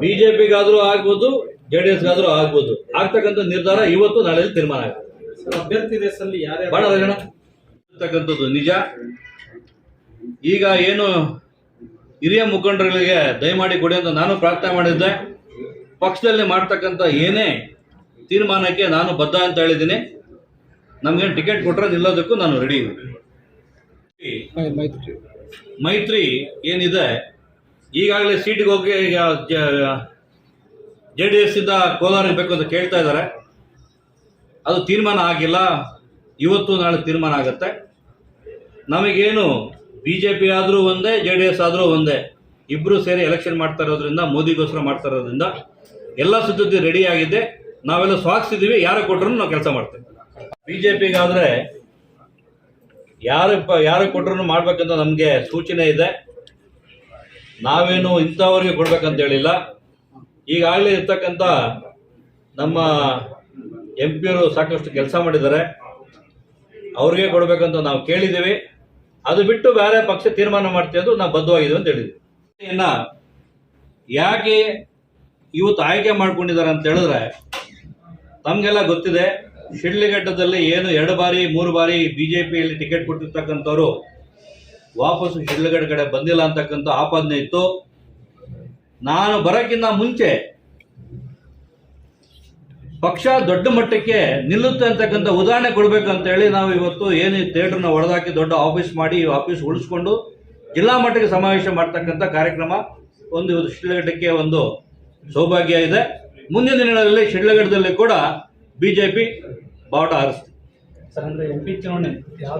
ಬಿಜೆಪಿಗಾದ್ರೂ ಆಗ್ಬೋದು J D ಎಸ್ಗಾದ್ರೂ ಆಗ್ಬೋದು. ಆಗ್ತಕ್ಕಂಥ ನಿರ್ಧಾರ ಇವತ್ತು ನಾಳೆ ತೀರ್ಮಾನ ಆಗುತ್ತೆ. ಅಭ್ಯರ್ಥಿ ರೇಸಲ್ಲಿ ಇರ್ತಕ್ಕಂಥದ್ದು ನಿಜ. ಈಗ ಏನು ಹಿರಿಯ ಮುಖಂಡರುಗಳಿಗೆ ದಯಮಾಡಿ ಕೊಡಿ ಅಂತ ನಾನು ಪ್ರಾರ್ಥನೆ ಮಾಡಿದ್ದೆ. ಪಕ್ಷದಲ್ಲಿ ಮಾಡ್ತಕ್ಕಂಥ ಏನೇ ತೀರ್ಮಾನಕ್ಕೆ ನಾನು ಬದ್ಧ ಅಂತ ಹೇಳಿದ್ದೀನಿ. ನಮ್ಗೇನು ಟಿಕೆಟ್ ಕೊಟ್ಟರೆ ನಿಲ್ಲೋದಕ್ಕೂ ನಾನು ರೆಡಿ ಮೈತ್ರಿ ಏನಿದೆ? ಈಗಾಗಲೇ ಸೀಟಿಗೆ ಹೋಗಿ ಜೆ ಡಿ ಎಸ್ ಇಂದ ಕೋಲಾರಿಗೆ ಬೇಕು ಅಂತ ಕೇಳ್ತಾ ಇದ್ದಾರೆ. ಅದು ತೀರ್ಮಾನ ಆಗಿಲ್ಲ. ಇವತ್ತು ನಾಳೆ ತೀರ್ಮಾನ ಆಗುತ್ತೆ. ನಮಗೇನು ಬಿ ಜೆ ಪಿ ಆದರೂ ಒಂದೇ, ಜೆ ಡಿ ಎಸ್ ಆದರೂ ಒಂದೇ. ಇಬ್ಬರು ಸೇರಿ ಎಲೆಕ್ಷನ್ ಮಾಡ್ತಾ ಇರೋದ್ರಿಂದ, ಮೋದಿಗೋಸ್ಕರ ಮಾಡ್ತಾ ಇರೋದ್ರಿಂದ ಎಲ್ಲ ಸಿದ್ಧತೆ ರೆಡಿ ಆಗಿದೆ. ನಾವೆಲ್ಲ ಸ್ವಾಗತಿಸಿದ್ದೀವಿ ಯಾರು ಕೊಟ್ಟರು ನಾವು ಕೆಲಸ ಮಾಡ್ತೇವೆ. ಬಿ ಜೆ ಪಿಗಾದರೆ ಯಾರು ಯಾರು ಕೊಟ್ಟರು ಮಾಡಬೇಕಂತ ನಮಗೆ ಸೂಚನೆ ಇದೆ. ನಾವೇನು ಇಂಥವ್ರಿಗೆ ಕೊಡ್ಬೇಕಂತ ಹೇಳಿಲ್ಲ. ಈಗಾಗಲೇ ಇರ್ತಕ್ಕಂಥ ನಮ್ಮ ಎಂ ಪಿಯವರು ಸಾಕಷ್ಟು ಕೆಲಸ ಮಾಡಿದ್ದಾರೆ. ಅವ್ರಿಗೆ ಕೊಡಬೇಕಂತ ನಾವು ಕೇಳಿದ್ದೀವಿ. ಅದು ಬಿಟ್ಟು ಬೇರೆ ಪಕ್ಷ ತೀರ್ಮಾನ ಮಾಡ್ತೀವಿ ಅದು ನಾವು ಬದ್ಧವಾಗಿದ್ದೀವಿ ಅಂತ ಹೇಳಿದ್ವಿ. ಇನ್ನ ಯಾಕೆ ಇವತ್ತು ಆಯ್ಕೆ ಮಾಡ್ಕೊಂಡಿದ್ದಾರೆ ಅಂತ ಹೇಳಿದ್ರೆ ತಮಗೆಲ್ಲ ಗೊತ್ತಿದೆ. ಶಿಡ್ಲಿಘಟ್ಟದಲ್ಲಿ ಏನು ಎರಡು ಬಾರಿ, ಮೂರು ಬಾರಿ ಬಿ ಜೆ ಪಿಯಲ್ಲಿ ಟಿಕೆಟ್ ಕೊಟ್ಟಿರ್ತಕ್ಕಂಥವ್ರು ವಾಪಸ್ಸು ಶಿಡ್ಲಗಡೆ ಕಡೆ ಬಂದಿಲ್ಲ ಅಂತಕ್ಕಂಥ ಆಪಾದನೆ ಇತ್ತು. ನಾನು ಬರೋಕ್ಕಿಂತ ಮುಂಚೆ ಪಕ್ಷ ದೊಡ್ಡ ಮಟ್ಟಕ್ಕೆ ನಿಲ್ಲುತ್ತೆ ಅಂತಕ್ಕಂಥ ಉದಾಹರಣೆ ಕೊಡಬೇಕು ಅಂತ ಹೇಳಿ ನಾವು ಇವತ್ತು ಏನು ಥಿಯೇಟರ್ನ ಹೊಡೆದಾಕಿ ದೊಡ್ಡ ಆಫೀಸ್ ಮಾಡಿ ಈ ಆಫೀಸ್ ಉಳಿಸ್ಕೊಂಡು ಜಿಲ್ಲಾ ಮಟ್ಟಕ್ಕೆ ಸಮಾವೇಶ ಮಾಡ್ತಕ್ಕಂಥ ಕಾರ್ಯಕ್ರಮ ಒಂದು ಇವತ್ತು ಶಿಡ್ಲಘಟ್ಟಕ್ಕೆ ಒಂದು ಸೌಭಾಗ್ಯ ಇದೆ. ಮುಂದಿನ ದಿನಗಳಲ್ಲಿ ಶಿಡ್ಲಘಟ್ಟದಲ್ಲಿ ಕೂಡ ಬಾವುಟ ಹಾರಿಸ್ತೀವಿ. ಅಂದ್ರೆ ಎಂ ಪಿ ಚುನಾವಣೆ ಯಾವ